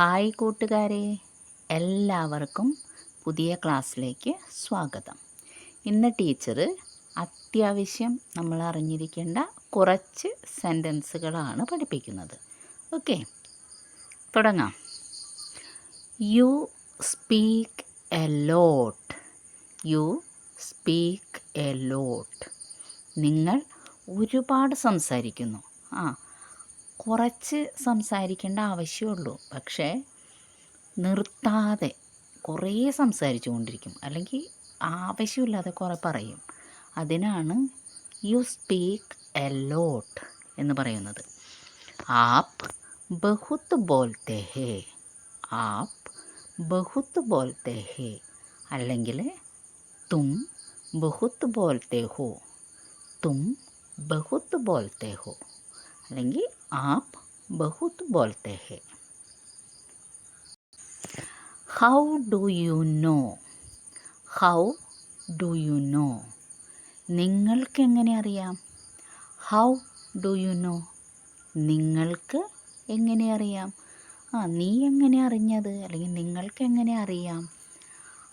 Hi കൂട്ടുകാരെ എല്ലാവർക്കും പുതിയ ക്ലാസ്സിലേക്ക് സ്വാഗതം. ഇന്ന് ടീച്ചർ അത്യാവശ്യം നമ്മൾ അറിഞ്ഞിരിക്കേണ്ട കുറച്ച് സെന്റൻസുകളാണ് പഠിപ്പിക്കുന്നത്. ഓക്കെ തുടങ്ങാം. You speak a lot you speak a lot നിങ്ങൾ ഒരുപാട് സംസാരിക്കുന്നു. ആ കുറച്ച് സംസാരിക്കേണ്ട ആവശ്യമുള്ളൂ. പക്ഷേ നിർത്താതെ കുറേ സംസാരിച്ചു കൊണ്ടിരിക്കും അല്ലെങ്കിൽ ആവശ്യമില്ലാതെ കുറേ പറയും. അതിനാണ് യു സ്പീക്ക് എ ലോട്ട് എന്ന് പറയുന്നത്. ആപ് ബഹുത്ത് ബോൽത്തെ ഹേ ആപ് ബഹുത്ത് ബോൽത്തെ ഹേ അല്ലെങ്കിൽ തും ബഹുത്ത് ബോൽത്തെ ഹോ തും ബഹുത്ത് ബോൽത്തെ ഹോ അല്ലെങ്കിൽ ആപ് ബഹുത് ബോൾത്തെ ഹേ. How do you know? How do you know? നിങ്ങൾക്ക് എങ്ങനെ അറിയാം? How do you know? നിങ്ങൾക്ക് എങ്ങനെ അറിയാം? ആ നീ എങ്ങനെ അറിഞ്ഞത്? അല്ലെങ്കിൽ നിങ്ങൾക്ക് എങ്ങനെ അറിയാം?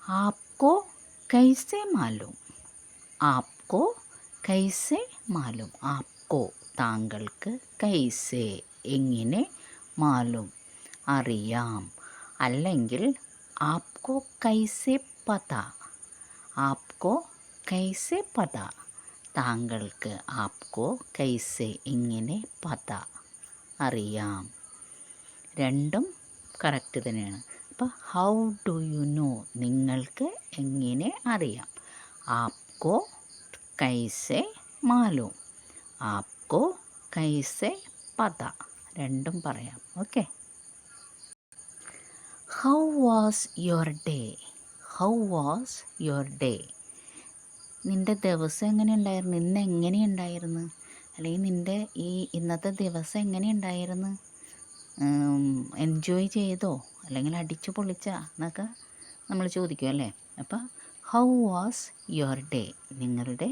ആപ്കോ കൈസെ മാലൂം. ആപ്കോ കൈസെ മാലൂം. ആപ്കോ. താങ്കൾക്ക് കൈസേ എങ്ങനെ മാലും? അറിയാം. അല്ലെങ്കിൽ ആപ്കോ കൈസേ പത. ആപ്കോ കൈസേ പത. താങ്കൾക്ക് ആപ്കോ കൈസേ എങ്ങനെ പത? അറിയാം. രണ്ടും കറക്റ്റ് തന്നെയാണ്. അപ്പോൾ ഹൗ ഡു യു നോ? നിങ്ങൾക്ക് എങ്ങനെ അറിയാം? ആപ്കോ കൈസെ മാലൂം. ആപ്കോ കൈസെ പത രണ്ടും പറയാം. Okay. How was your day how was your day നിന്റെ ദിവസം എങ്ങനെ ഉണ്ടായിരുന്നു? ഇന്ന് എങ്ങനെ ഉണ്ടായിരുന്നു? അല്ലെങ്കിൽ നിന്റെ ഈ ഇന്നത്തെ ദിവസം എങ്ങനെ ഉണ്ടായിരുന്നു? എൻജോയ് ചെയ്തോ? അല്ലെങ്കിൽ അടിച്ചു പൊളിച്ച? എന്നൊക്കെ നമ്മൾ ചോദിക്കും അല്ലേ? അപ്പോൾ ഹൗ വാസ് യുവർ ഡേ നിങ്ങളുടെ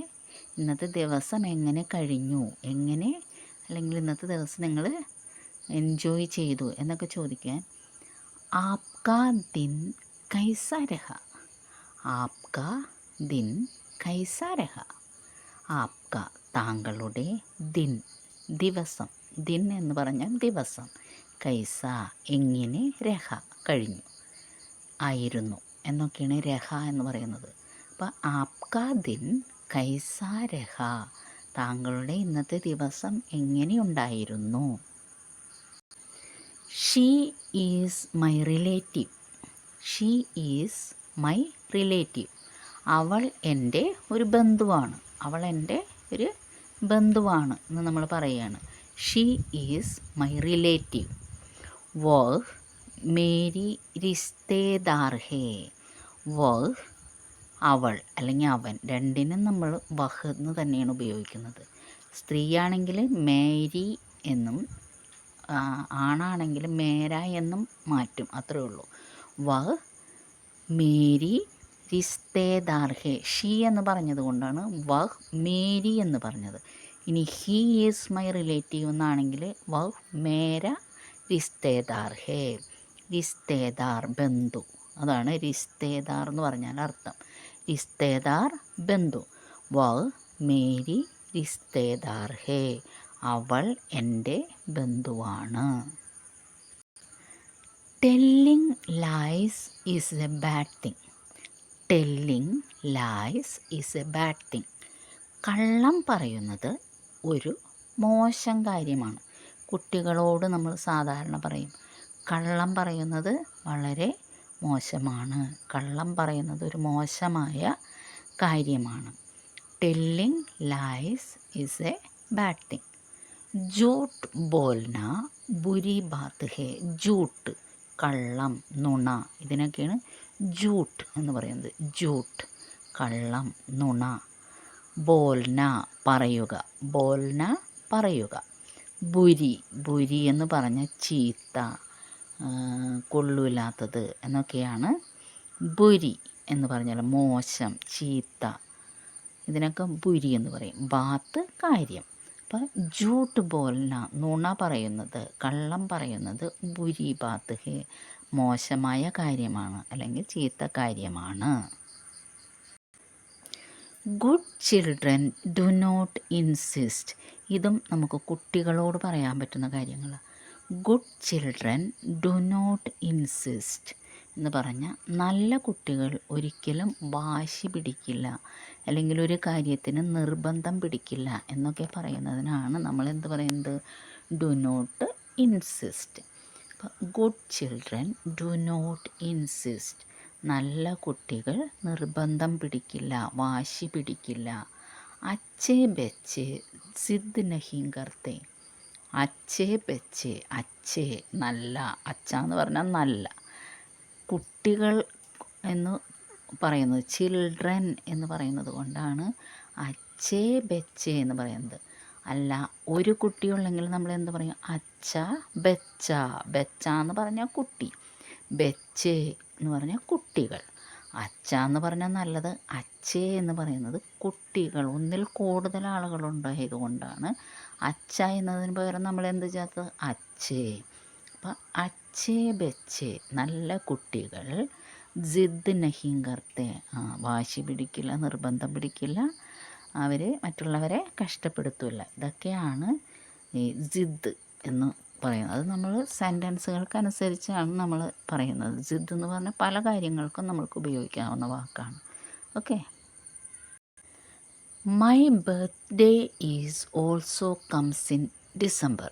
ഇന്നത്തെ ദിവസം എങ്ങനെ കഴിഞ്ഞു? എങ്ങനെ? അല്ലെങ്കിൽ ഇന്നത്തെ ദിവസം നിങ്ങൾ എൻജോയ് ചെയ്തു എന്നൊക്കെ ചോദിക്കാൻ ആപ്കാ ദിൻ കൈസാരഹ. ആപ്കാ ദിൻ കൈസാരഹ. ആപ്ക താങ്കളുടെ ദിൻ ദിവസം. ദിൻ എന്ന് പറഞ്ഞാൽ ദിവസം. കൈസ എങ്ങനെ രഹ കഴിഞ്ഞു ആയിരുന്നു എന്നൊക്കെയാണ് രഹ എന്ന് പറയുന്നത്. അപ്പോൾ ആപ്കാ ദിൻ കൈസാ രഹ താങ്കളുടെ ഇന്നത്തെ ദിവസം എങ്ങനെയുണ്ടായിരുന്നു? She is my relative she is my relative അവൾ എന്റെ ഒരു ബന്ധുവാണ്. അവൾ എന്റെ ഒരു ബന്ധുവാണ് എന്ന് നമ്മൾ പറയുകയാണ് ഷീ ഈസ് മൈ റിലേറ്റീവ് വഹ് മേരി റിസ്തേദാർഹേ വഹ് അവൾ അല്ലെങ്കിൽ അവൻ രണ്ടിനും നമ്മൾ വഹ് എന്ന് തന്നെയാണ് ഉപയോഗിക്കുന്നത്. സ്ത്രീയാണെങ്കിൽ മേരി എന്നും ആണാണെങ്കിൽ മേര എന്നും മാറ്റും. അത്രേ ഉള്ളൂ. വ മേരി റിസ്തേദാർഹെ ഷീ എന്ന് പറഞ്ഞത് കൊണ്ടാണ് വഹ് മേരി എന്ന് പറഞ്ഞത്. ഇനി ഹീ ഈസ് മൈ റിലേറ്റീവ് എന്നാണെങ്കിൽ വഹ് മേര റിസ്തേദാർഹെ റിസ്തേദാർ ബന്ധു. അതാണ് റിസ്തേദാർ എന്ന് പറഞ്ഞാൽ അർത്ഥം. റിസ്തേദാർ ബന്ധു. വഹ് മേരി റിസ്തേദാർ ഹേ. അവൾ എന്റെ ബന്ധുവാണ്. Telling lies is a bad thing. Telling lies is a bad thing. കള്ളം പറയുന്നത് ഒരു മോശം കാര്യമാണ്. കുട്ടികളോട് നമ്മൾ സാധാരണ പറയും. കള്ളം പറയുന്നത് വളരെ മോശമാണ്. കള്ളം പറയുന്നത് ഒരു മോശമായ കാര്യമാണ്. Telling lies is a bad thing jute ബോൽന ബുരി ബാത്ത് ഹേ ജൂട്ട് കള്ളം നുണ ഇതിനൊക്കെയാണ് ജൂട്ട് എന്ന് പറയുന്നത്. ജൂട്ട് കള്ളം നുണ. ബോൽന പറയുക. ബോൽന പറയുക. ബുരി ബുരി എന്ന് പറഞ്ഞ ചീത്ത. കൊള്ളൂലാത്തത് എന്നൊക്കെയാണ് ബുരി എന്ന് പറഞ്ഞാൽ മോശം ചീത്ത. ഇതിനൊക്കെ ബുരി എന്ന് പറയും. ബാത്ത് കാര്യം. അപ്പം ജൂട്ട് ബോൽന നുണ പറയുന്നത് കള്ളം പറയുന്നത് ബുരി ബാത്ത് മോശമായ കാര്യമാണ് അല്ലെങ്കിൽ ചീത്ത കാര്യമാണ്. Good children do not insist ഇതും നമുക്ക് കുട്ടികളോട് പറയാൻ പറ്റുന്ന കാര്യങ്ങൾ good children do not insist എന്ന് പറഞ്ഞാൽ നല്ല കുട്ടികൾ ഒരിക്കലും വാശി പിടിക്കില്ല. അല്ലെങ്കിൽ ഒരു കാര്യത്തിന് നിർബന്ധം പിടിക്കില്ല എന്നൊക്കെ പറയുന്നതിനാണ് നമ്മൾ എന്ത് പറയുന്നത്? ഡു നോട്ട് ഇൻസിസ്റ്റ് അപ്പോൾ good children do not insist നല്ല കുട്ടികൾ നിർബന്ധം പിടിക്കില്ല വാശി പിടിക്കില്ല. അച്ഛേ ബച്ചേ സിദ് നഹീം കർത്തേ. അച്ചേ പെച്ചേ അച്ചേ നല്ല അച്ച എന്ന് പറഞ്ഞാൽ നല്ല. കുട്ടികൾ എന്ന് പറയുന്നത് ചിൽഡ്രൻ എന്ന് പറയുന്നത് കൊണ്ടാണ് അച്ചേ ബെച്ചേ എന്ന് പറയുന്നത്. അല്ല ഒരു കുട്ടിയുള്ളെങ്കിൽ നമ്മൾ എന്ത് പറയും? അച്ച ബെച്ച ബെച്ച എന്ന് പറഞ്ഞാൽ കുട്ടി. ബെച്ചേ എന്ന് പറഞ്ഞാൽ കുട്ടികൾ. അച്ച എന്ന് പറഞ്ഞാൽ നല്ലത്. അച്ഛേ എന്ന് പറയുന്നത് കുട്ടികൾ. ഒന്നിൽ കൂടുതൽ ആളുകളുണ്ടായത് കൊണ്ടാണ് അച്ച എന്നതിന് പകരം നമ്മൾ എന്ത് ചേർത്തത് അച്ഛേ. അപ്പം അച്ഛേ ബച്ചേ. നല്ല കുട്ടികൾ. ജിദ് നഹീം കർത്തേ. ആ വാശി പിടിക്കില്ല നിർബന്ധം പിടിക്കില്ല. അവർ മറ്റുള്ളവരെ കഷ്ടപ്പെടുത്തില്ല ഇതൊക്കെയാണ് ഈ ജിദ് എന്ന് പറയുന്നത്. അത് നമ്മൾ സെന്റൻസുകൾക്കനുസരിച്ചാണ് നമ്മൾ പറയുന്നത്. ജിദ് എന്ന് പറഞ്ഞാൽ പല കാര്യങ്ങൾക്കും നമ്മൾക്ക് ഉപയോഗിക്കാവുന്ന വാക്കാണ്. Okay my birthday is also comes in December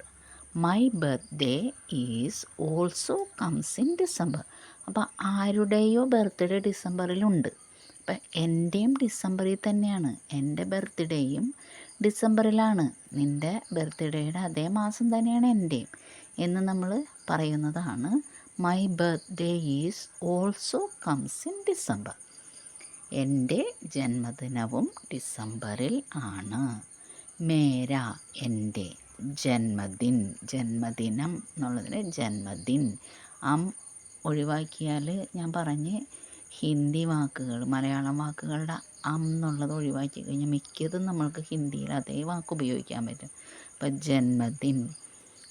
my birthday is also comes in December അപ്പോൾ ആരുടെയോ ബർത്ത്ഡേ ഡിസംബറിലുണ്ട്. അപ്പം എന്റെയും ഡിസംബറിൽ തന്നെയാണ്. എന്റെ ബർത്ത്ഡേയും ഡിസംബറിലാണ്. നിന്റെ ബർത്ത്ഡേയുടെ അതേ മാസം തന്നെയാണ് എന്റെയും എന്ന് നമ്മൾ പറയുന്നതാണ്. My birthday is also comes in December എന്റെ ജന്മദിനവും ഡിസംബറിൽ ആണ്. മേര എന്റെ ജന്മദിൻ ജന്മദിനം എന്നുള്ളതിന് ജന്മദിൻ. അം ഒഴിവാക്കിയാൽ ഞാൻ പറഞ്ഞ് ഹിന്ദി വാക്കുകൾ മലയാളം വാക്കുകളുടെ അം എന്നുള്ളത് ഒഴിവാക്കി കഴിഞ്ഞാൽ മിക്കതും നമ്മൾക്ക് ഹിന്ദിയിൽ അതേ വാക്ക് ഉപയോഗിക്കാൻ പറ്റും. അപ്പം ജന്മദിൻ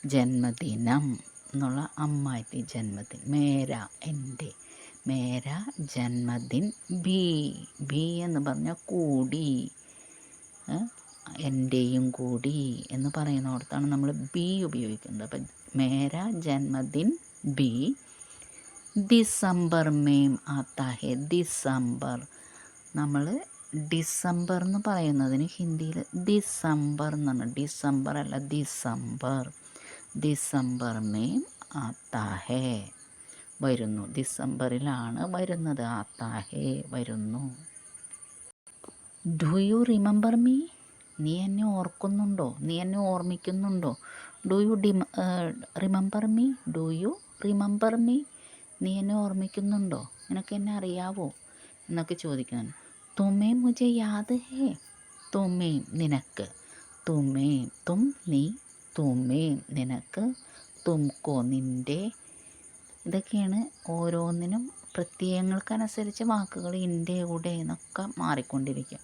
ജന്മദിനം എന്നുള്ള അമ്മായിത്തി ജന്മദിൻ. മേര എന്റെ മേര ജന്മദിൻ ബി ബി എന്ന് പറഞ്ഞാൽ കൂടി എന്റെയും കൂടി എന്ന് പറയുന്നിടത്താണ് നമ്മൾ ബി ഉപയോഗിക്കുന്നത്. അപ്പം മേര ജന്മദിൻ ബി ഡിസംബർ മേം ആത്താ ഹെ ഡിസംബർ. നമ്മൾ ഡിസംബർ എന്ന് പറയുന്നതിന് ഹിന്ദിയിൽ ഡിസംബർ എന്നാണ്. ഡിസംബർ അല്ല ഡിസംബർ. ഡിസംബർ മേം ആത്താഹേ. വരുന്നു. ഡിസംബറിലാണ് വരുന്നത് ആത്താഹേ. വരുന്നു. ഡു യു റിമെമ്പർ മീ നീ എന്നെ ഓർക്കുന്നുണ്ടോ? നീ എന്നെ ഓർമ്മിക്കുന്നുണ്ടോ? Do you D remember me do you remember me നീ എന്നെ ഓർമ്മിക്കുന്നുണ്ടോ? നിനക്ക് എന്നെ അറിയാവോ? എന്നൊക്കെ ചോദിക്കുന്നു തുമേ മുജെ യാദ് ഹേ. തുമേ നിനക്ക്. തുമേ തും നീ തുമ്മേം നിനക്ക് തുംകോ നിന്റെ ഇതൊക്കെയാണ് ഓരോന്നിനും പ്രത്യയങ്ങൾക്കനുസരിച്ച് വാക്കുകൾ ഇന്റെ ഉടേ എന്നൊക്കെ മാറിക്കൊണ്ടിരിക്കും.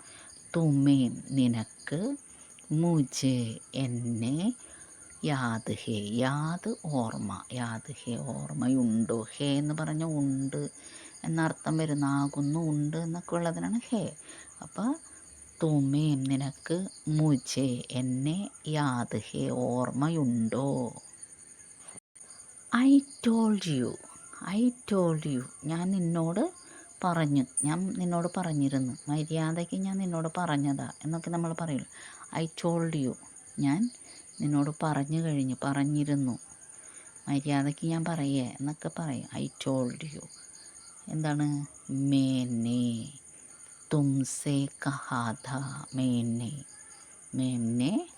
തുമ്മേം നിനക്ക് മുജെ എന്നെ യാത് ഹേ യാത് ഓർമ്മ യാത് ഹേ ഓർമ്മയുണ്ടോ? ഹേ എന്ന് പറഞ്ഞ ഉണ്ട് എന്നർത്ഥം വരുന്ന ആകുന്നു ഉണ്ട് എന്നൊക്കെ ഉള്ളതിനാണ് ഹേ. അപ്പോൾ തുമേം നിനക്ക് മുജെ. എന്നെ യാത് ഹേ ഓർമ്മയുണ്ടോ? I told you. I told you. ഞാൻ നിന്നോട് പറഞ്ഞു. ഞാൻ നിന്നോട് പറഞ്ഞിരുന്നു. മര്യാദയ്ക്ക് ഞാൻ നിന്നോട് പറഞ്ഞതാ എന്നൊക്കെ നമ്മൾ പറയുള്ളു. I told you. ഞാൻ നിന്നോട് പറഞ്ഞു കഴിഞ്ഞു പറഞ്ഞിരുന്നു. മര്യാദയ്ക്ക് ഞാൻ പറയേ എന്നൊക്കെ പറയും. I told you. എന്താണ്? മേനെ. തുംസെ था मैंने മേംനെ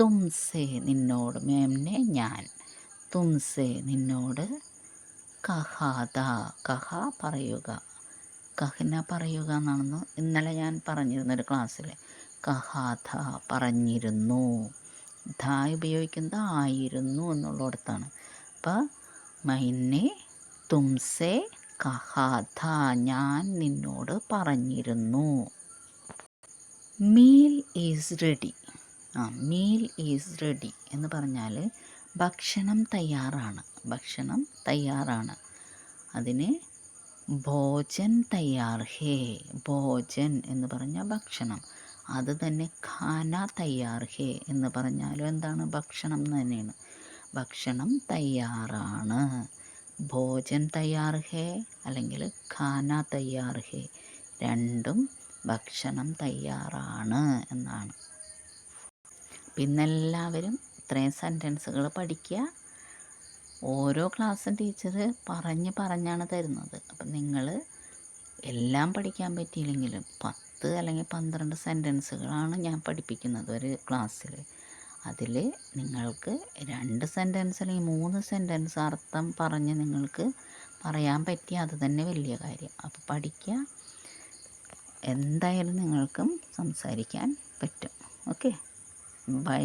തുംസെ നിന്നോട് മേംനെ ഞാൻ തുംസെ നിന്നോട് കഹാദ കഹ പറയുക। കഹന പറയുക എന്നാണെന്ന് ഇന്നലെ ഞാൻ പറഞ്ഞിരുന്നൊരു ക്ലാസ്സിൽ കഹാധ പറഞ്ഞിരുന്നു। ധ ഉപയോഗിക്കുന്നത് ആയിരുന്നു എന്നുള്ളിടത്താണ്. അപ്പം മൈനെ തുംസെ കഹാധ ഞാൻ നിന്നോട് പറഞ്ഞിരുന്നു. Meal is ready. ആ മീൽ ഈസ് റെഡി എന്ന് പറഞ്ഞാൽ ഭക്ഷണം തയ്യാറാണ്. ഭക്ഷണം തയ്യാറാണ്. അതിന് ഭോജൻ തയ്യാർ ഹേ ഭോജൻ എന്ന് പറഞ്ഞാൽ ഭക്ഷണം. അത് തന്നെ ഖാന തയ്യാർ ഹേ എന്ന് പറഞ്ഞാലും എന്താണ് ഭക്ഷണം തന്നെയാണ്. ഭക്ഷണം തയ്യാറാണ്. ഭോജൻ തയ്യാർ ഹേ അല്ലെങ്കിൽ ഖാന തയ്യാർ ഹേ. രണ്ടും ഭക്ഷണം തയ്യാറാണ് എന്നാണ്. പിന്നെല്ലാവരും ഇത്രയും സെന്റൻസുകൾ പഠിക്കുക. ഓരോ ക്ലാസ്സും ടീച്ചർ പറഞ്ഞ് പറഞ്ഞാണ് തരുന്നത്. അപ്പം നിങ്ങൾ എല്ലാം പഠിക്കാൻ പറ്റിയില്ലെങ്കിലും പത്ത് അല്ലെങ്കിൽ പന്ത്രണ്ട് സെന്റൻസുകളാണ് ഞാൻ പഠിപ്പിക്കുന്നത് ഒരു ക്ലാസ്സിൽ അതിൽ നിങ്ങൾക്ക് രണ്ട് സെന്റൻസ് അല്ലെങ്കിൽ മൂന്ന് സെന്റൻസ് അർത്ഥം പറഞ്ഞ് നിങ്ങൾക്ക് പറയാൻ പറ്റിയ അത് തന്നെ വലിയ കാര്യം. അപ്പോൾ പഠിക്കുക എന്തായാലും നിങ്ങൾക്കും സംസാരിക്കാൻ പറ്റും. Okay bye